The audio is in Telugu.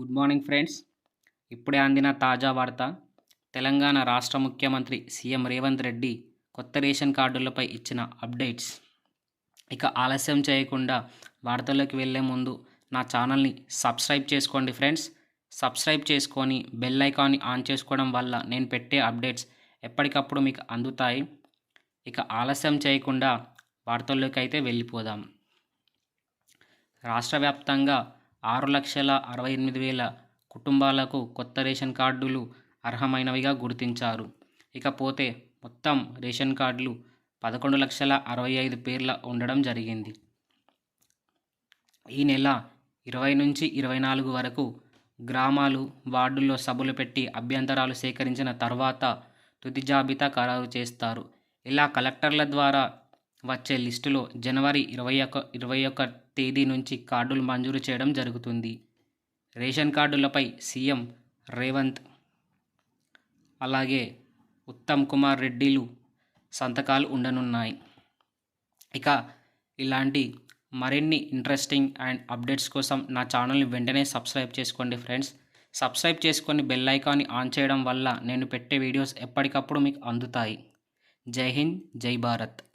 Good morning friends. ఇప్పుడే అందిన తాజా వార్త తెలంగాణ రాష్ట్ర ముఖ్యమంత్రి సీఎం రేవంత్ రెడ్డి కొత్త రేషన్ కార్డులపై ఇచ్చిన అప్డేట్స్. ఇక ఆలస్యం చేయకుండా వార్తల్లోకి వెళ్ళే ముందు నా ఛానల్ని సబ్స్క్రైబ్ చేసుకోండి ఫ్రెండ్స్. సబ్స్క్రైబ్ చేసుకొని బెల్ ఐకాన్ని ఆన్ చేసుకోవడం వల్ల నేను పెట్టే అప్డేట్స్ ఎప్పటికప్పుడు మీకు అందుతాయి. ఇక ఆలస్యం చేయకుండా వార్తల్లోకి అయితే వెళ్ళిపోదాం. రాష్ట్ర వ్యాప్తంగా ఆరు లక్షల అరవై ఎనిమిది వేల కుటుంబాలకు కొత్త రేషన్ కార్డులు అర్హమైనవిగా గుర్తించారు. ఇకపోతే మొత్తం రేషన్ కార్డులు పదకొండు లక్షల అరవై ఐదు పేర్ల ఉండడం జరిగింది. ఈ నెల ఇరవై నుంచి ఇరవై నాలుగు వరకు గ్రామాలు వార్డుల్లో సభలు పెట్టి అభ్యంతరాలు సేకరించిన తర్వాత తుది జాబితా ఖరారు చేస్తారు. ఇలా కలెక్టర్ల ద్వారా వచ్చే లిస్టులో జనవరి ఇరవై ఒక ఇరవై ఒక తేదీ నుంచి కార్డులు మంజూరు చేయడం జరుగుతుంది. రేషన్ కార్డులపై సీఎం రేవంత్ అలాగే ఉత్తమ్ కుమార్ రెడ్డిలు సంతకాలు ఉండనున్నాయి. ఇక ఇలాంటి మరిన్ని ఇంట్రెస్టింగ్ అండ్ అప్డేట్స్ కోసం నా ఛానల్ని వెంటనే సబ్స్క్రైబ్ చేసుకోండి ఫ్రెండ్స్. సబ్స్క్రైబ్ చేసుకొని బెల్ ఐకాన్ని ఆన్ చేయడం వల్ల నేను పెట్టే వీడియోస్ ఎప్పటికప్పుడు మీకు అందుతాయి. జై హింద్ జై భారత్.